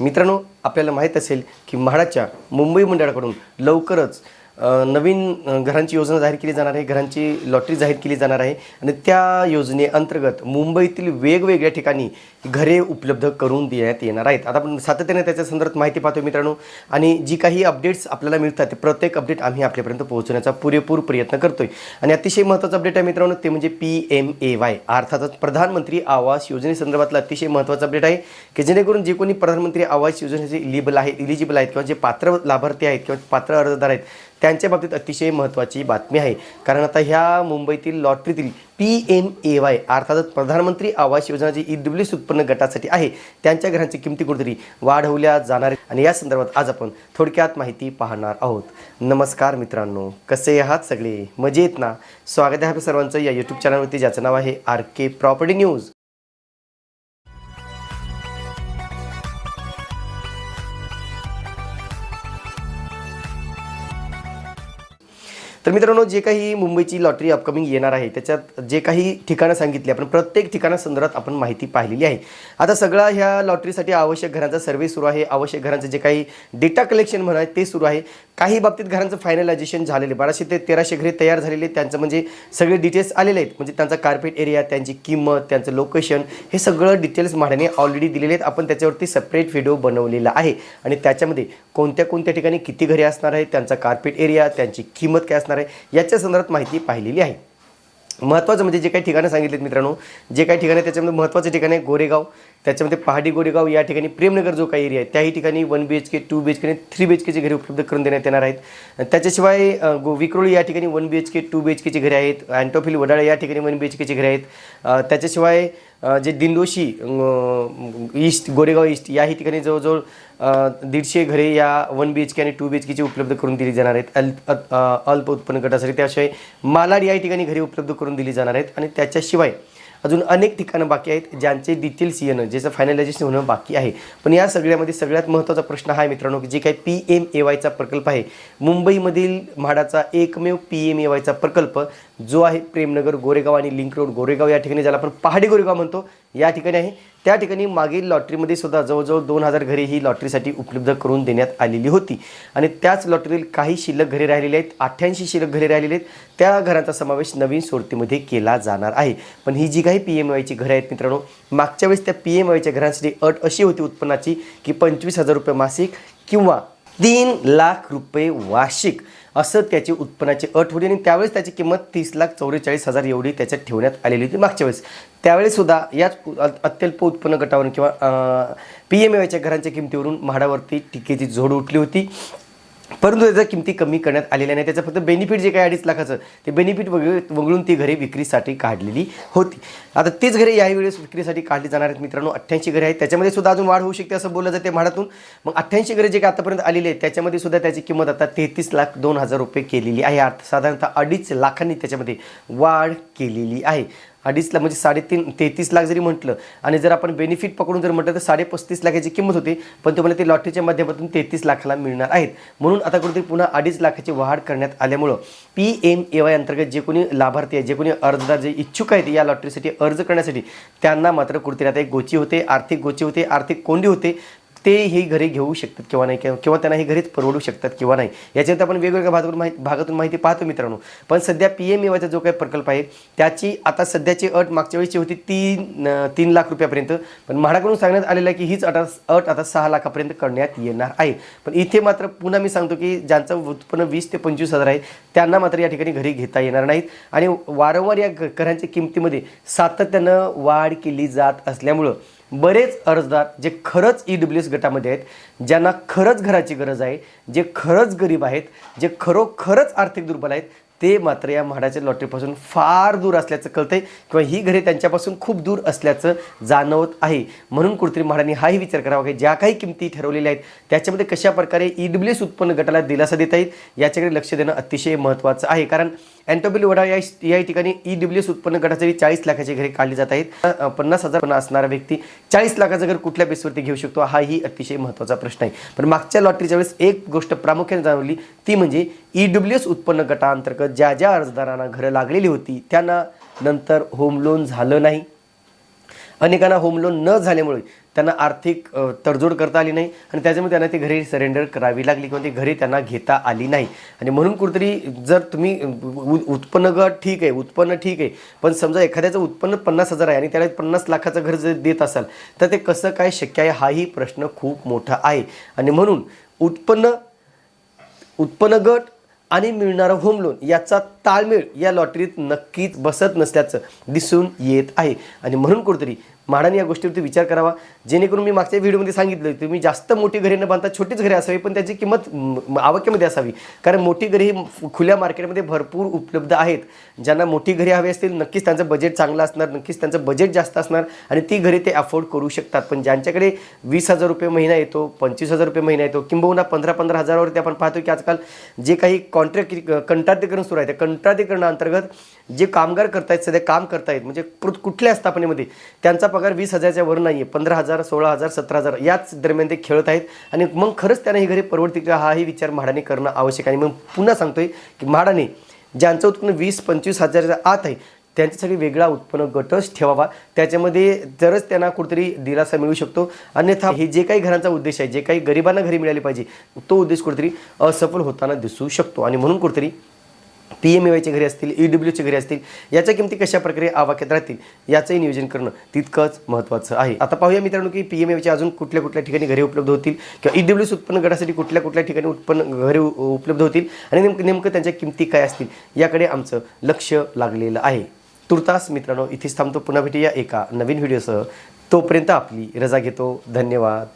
मित्रांनो आपल्याला माहीत असेल की म्हाडाच्या मुंबई मंडळाकडून लवकरच नवीन घरांची योजना जाहीर केली जाणार आहे घरांची लॉटरी जाहीर केली जाणार आहे आणि त्या योजनेअंतर्गत मुंबईतील वेगवेगळ्या ठिकाणी घरे उपलब्ध करून देण्यात येणार आहेत. आता आपण सातत्याने त्याच्या संदर्भात माहिती पाहतो मित्रांनो. आणि जी काही अपडेट्स आपल्याला मिळतात ते प्रत्येक अपडेट आम्ही आपल्यापर्यंत पोहोचवण्याचा पुरेपूर प्रयत्न करतोय. आणि अतिशय महत्त्वाचं अपडेट आहे मित्रांनो ते म्हणजे पी एम ए वाय अर्थातच प्रधानमंत्री आवास योजनेसंदर्भातलं अतिशय महत्त्वाचं अपडेट आहे की जेणेकरून जे कोणी प्रधानमंत्री आवास योजनेचे इलिबल आहे इलिजिबल आहेत किंवा जे पात्र लाभार्थी आहेत किंवा पात्र अर्जदार आहेत त्यांच्या बाबतीत अतिशय महत्त्वाची बातमी आहे. कारण आता ह्या मुंबईतील लॉटरीतील पी एम ए वाय अर्थातच प्रधानमंत्री आवास योजना जी ई डब्ल्यू उत्पन्न गटासाठी आहे त्यांच्या घरांची किमती कुठेतरी वाढवल्या जाणार आणि या संदर्भात आज आपण थोडक्यात माहिती पाहणार आहोत. नमस्कार मित्रांनो कसे आहात सगळे? मजेत ना? स्वागत आहे आपल्या सर्वांचं या यूट्यूब चॅनलवरती ज्याचं नाव आहे आर के प्रॉपर्टी न्यूज. तर मित्रांनो जे काही मुंबईची लॉटरी अपकमिंग येणार आहे त्याच्यात जे काही ठिकाणं सांगितली आपण प्रत्येक ठिकाणासंदर्भात आपण माहिती पाहिलेली आहे. आता सगळा ह्या लॉटरीसाठी आवश्यक घरांचा सर्व्हे सुरू आहे. आवश्यक घरांचं जे काही डेटा कलेक्शन म्हणा ते सुरू आहे. काही बाबतीत घरांचं फायनलायझेशन झालेले बाराशे ते तेराशे घरे तयार झालेले त्यांचं म्हणजे सगळे डिटेल्स आलेले आहेत. म्हणजे त्यांचा कार्पेट एरिया त्यांची किंमत त्यांचं लोकेशन हे सगळं डिटेल्स म्हाडाने ऑलरेडी दिलेले आहेत. आपण त्याच्यावरती सेपरेट व्हिडिओ बनवलेला आहे. आणि त्याच्यामध्ये कोणत्या कोणत्या ठिकाणी किती घरे असणार आहे त्यांचा कार्पेट एरिया त्यांची किंमत काय असणार आहे याच्या संदर्भात माहिती पाहिलेली आहे. महत्त्वाचं म्हणजे जे काही ठिकाणं सांगितलेत मित्रांनो जे काही ठिकाणं आहे त्याच्यामध्ये महत्त्वाचं ठिकाण आहे गोरेगाव. त्याच्यामध्ये पहाडी गोडेगाव या ठिकाणी प्रेमनगर जो काही एरिया आहे त्याही ठिकाणी one B H K two B H K आणि थ्री बी एच केचे घरे उपलब्ध करून देण्यात येणार आहेत. त्याच्याशिवाय गो विक्रोळी या ठिकाणी one B H K two B H केची घरे आहेत. अँटोफिल वडाळे या ठिकाणी वन बी एच केचे घरे आहेत. त्याच्याशिवाय जे दिंडोशी ईस्ट गोरेगाव ईस्ट याही ठिकाणी जवळजवळ दीडशे घरे या वन बी एच के आणि टू बी एच केची उपलब्ध करून दिली जाणार आहेत. अल्प अल्प उत्पन्न गटासाठी त्याशिवाय मालाड या ठिकाणी घरे उपलब्ध करून दिली जाणार आहेत. आणि त्याच्याशिवाय अजून अनेक ठिकाणं बाकी आहेत ज्यांचे डिटेल्स येणं ज्याचं फायनलायझेशन होणं बाकी आहे. पण या सगळ्यामध्ये सगळ्यात महत्त्वाचा प्रश्न हा आहे मित्रांनो की जे काही पी एम ए वायचा प्रकल्प आहे मुंबईमधील म्हाडाचा एकमेव पी एम ए वायचा प्रकल्प जो आहे प्रेमनगर गोरेगाव आणि लिंक रोड गोरेगाव या ठिकाणी ज्याला आपण पहाडी गोरेगाव म्हणतो या ठिकाणी आहे. त्या ठिकाणी मागील लॉटरीमध्ये सुद्धा जवळजवळ दोन हजार घरे ही लॉटरीसाठी उपलब्ध करून देण्यात आलेली होती. आणि त्याच लॉटरीतील काही शिल्लक घरे राहिलेली आहेत. अठ्ठ्याऐंशी शिल्लक घरे राहिलेली आहेत. त्या घरांचा समावेश नवीन सोडतीमध्ये केला जाणार आहे. पण ही जी काही पी एम वायची घरं आहेत मित्रांनो मागच्या वेळेस त्या पी एम वायच्या घरांसाठी अट अशी होती उत्पन्नाची की पंचवीस हजार रुपये मासिक किंवा तीन लाख रुपये वार्षिक. असं त्याची उत्पन्नाची अट होती आणि त्यावेळेस त्याची किंमत तीस लाख चौवेचाळीस हजार एवढी त्याच्यात ठेवण्यात आलेली होती मागच्या वेळेस. त्यावेळेसुद्धा याच अ- अत्यल्प उत्पन्न गटावरून किंवा पी एम एच्या घरांच्या किमतीवरून म्हाडावरती टीकेची झोड उठली होती. परंतु त्याच्या किमती कमी करण्यात आलेल्या नाही त्याचं फक्त बेनिफिट जे काही अडीच लाखाचं ते बेनिफिट वग वगळून ती घरे विक्रीसाठी काढलेली होती. आता तीच घरे यावेळेस विक्रीसाठी काढली जाणार आहेत मित्रांनो. अठ्ठ्याऐंशी घरे आहेत. त्याच्यामध्ये सुद्धा अजून वाढ होऊ शकते असं बोललं जाते म्हाडातून. मग अठ्ठ्याऐंशी घरे जे काही आतापर्यंत आलेले आहेत त्याच्यामध्ये सुद्धा त्याची किंमत आता तेहतीस लाख दोन हजार रुपये केलेली आहे. साधारणतः अडीच लाखांनी त्याच्यामध्ये वाढ केलेली आहे. अडीच लाख म्हणजे साडेतीन तेहतीस लाख जरी म्हटलं आणि जर आपण बेनिफिट पकडून जर म्हटलं तर साडेपस्तीस लाखाची किंमत होती पण तुम्हाला ते लॉटरीच्या माध्यमातून तेहतीस लाखाला मिळणार आहेत. म्हणून आता कुठेतरी पुन्हा अडीच लाखाची वाढ करण्यात आल्यामुळं पी एम ए वाय अंतर्गत जे कोणी लाभार्थी आहे जे कोणी अर्जदार जे इच्छुक आहेत या लॉटरीसाठी अर्ज करण्यासाठी त्यांना मात्र कुठेतरी आता एक गोची होते आर्थिक गोची होते आर्थिक कोंडी होते ते ही घरी घेऊ शकतात किंवा नाही किंवा किंवा त्यांना हे घरीच परवडू शकतात किंवा नाही. याच्यात आपण वेगवेगळ्या भागातून माहिती भागातून माहिती पाहतो मित्रांनो. पण सध्या पी एम एवायचा जो काही प्रकल्प आहे त्याची आता सध्याची अट मागच्या वेळेची होती तीन तीन लाख रुपयापर्यंत. पण म्हाडाकडून सांगण्यात आलेलं आहे की हीच अट अट आता सहा लाखापर्यंत करण्यात येणार आहे. पण इथे मात्र पुन्हा मी सांगतो की ज्यांचं उत्पन्न वीस ते पंचवीस हजार आहे त्यांना मात्र या ठिकाणी घरी घेता येणार नाहीत. आणि वारंवार या घ- घरांच्या किमतीमध्ये सातत्यानं वाढ केली जात असल्यामुळं बरेच अर्जदार जे खरंच ई डब्ल्यू एस गटामध्ये आहेत ज्यांना खरंच घराची गरज आहे जे खरंच गरीब आहेत जे खरोखरच आर्थिक दुर्बल आहेत ते मात्र या म्हाडाच्या लॉटरीपासून फार दूर असल्याचं कळतंय किंवा ही घरे त्यांच्यापासून खूप दूर असल्याचं जाणवत आहे. म्हणून कुठेतरी म्हाडाने हाही विचार करावा की ज्या काही किमती ठरवलेल्या आहेत त्याच्यामध्ये कशा प्रकारे ई डब्ल्यू एस उत्पन्न गटाला दिलासा देता येईल याच्याकडे लक्ष देणं अतिशय महत्त्वाचं आहे. कारण अँटोबिल वडा या या ठिकाणी ई डब्ल्यू एस उत्पन्न गटासाठी चाळीस लाखाचे घरे काढली जात आहेत. पन्नास हजार पण असणारा व्यक्ती चाळीस लाखाचं घर कुठल्या बेसवरती घेऊ शकतो हाही अतिशय महत्त्वाचा प्रश्न आहे. पण मागच्या लॉटरीच्या वेळेस एक गोष्ट प्रामुख्याने जाणवली ती म्हणजे ई डब्ल्यू एस उत्पन्न गटाअंतर्गत ज्या ज्या अर्जदारांना घरं लागलेली होती त्यांना नंतर होम लोन झालं नाही. अनेकांना होम लोन न झाल्यामुळे त्यांना आर्थिक तडजोड करता आली नाही आणि त्याच्यामुळे त्यांना ती घरी सरेंडर करावी लागली किंवा ती घरी त्यांना घेता आली नाही. आणि म्हणून कुठेतरी जर तुम्ही उ- उत्पन्न गट ठीक आहे उत्पन्न ठीक आहे पण समजा एखाद्याचं उत्पन्न पन्नास हजार आहे आणि त्याला पन्नास लाखाचं घर जर देत असाल तर ते कसं काय शक्य आहे हाही प्रश्न खूप मोठा आहे. आणि म्हणून उत्पन्न उत्पन्न गट आणि मिळणारं होम लोन याचा ताळमेळ या लॉटरीत नक्कीच बसत नसल्याचं दिसून येत आहे. आणि म्हणून कुठेतरी माडाने या गोष्टीवरती विचार करावा. जेणेकरून मी मागच्या व्हिडिओमध्ये सांगितलं तुम्ही जास्त मोठी घरे न बांधता छोटीच घरे असावी पण त्याची किंमत म, आवाक्यामध्ये असावी. कारण मोठी घरे ही खुल्या मार्केटमध्ये भरपूर उपलब्ध आहेत. ज्यांना मोठी घरे हवी असतील नक्कीच त्यांचं बजेट चांगलं असणार नक्कीच त्यांचं बजेट जास्त असणार आणि ती घरे ते अफोर्ड करू शकतात. पण ज्यांच्याकडे वीस हजार रुपये महिना येतो पंचवीस हजार रुपये महिना येतो किंबहुना पंधरा पंधरा हजारावरती आपण पाहतो की आजकाल जे काही कॉन्ट्रॅक्ट कंत्राटीकरण सुरू आहे त्या कंत्राटीकरणाअंतर्गत जे कामगार करतायत सध्या काम करतायत म्हणजे कुठल्या स्थापनेमध्ये त्यांचा पगार वीस हजारच्या वर नाही आहे पंधरा हजार सोळा हजार सतरा हजार याच दरम्यान ते खेळत आहेत. आणि मग खरंच त्यांना ही घरी परवडतील का? हाही विचार म्हाडाने करणं आवश्यक आहे. आणि मग पुन्हा सांगतोय की म्हाडाने ज्यांचं उत्पन्न वीस पंचवीस हजारच्या आत आहे त्यांच्यासाठी वेगळा उत्पन्न गटच ठेवावा. त्याच्यामध्ये जरच त्यांना कुठेतरी दिलासा मिळू शकतो. अन्यथा हे जे काही घरांचा उद्देश आहे जे काही गरिबांना घरी मिळाले पाहिजे तो उद्देश कुठेतरी असफल होताना दिसू शकतो. आणि म्हणून कुठेतरी पी एम एवायचे घरी असतील ई डब्ल्यूचे घरी असतील याच्या किमती कशा प्रकारे आवाक्यात राहतील याचंही नियोजन करणं तितकंच महत्त्वाचं आहे. आता पाहूया मित्रांनो की पी एम एचे अजून कुठल्या कुठल्या ठिकाणी घरे उपलब्ध होतील किंवा ई डब्ल्यूस उत्पन्न गटासाठी कुठल्या कुठल्या ठिकाणी उत्पन्न घरे उपलब्ध होतील आणि नेमकं नेमकं त्यांच्या किमती काय असतील याकडे आमचं लक्ष लागलेलं आहे. तुर्तास मित्रांनो इथेच थांबतो. पुन्हा भेटूया एका नवीन व्हिडिओसह. तोपर्यंत आपली रजा घेतो. धन्यवाद.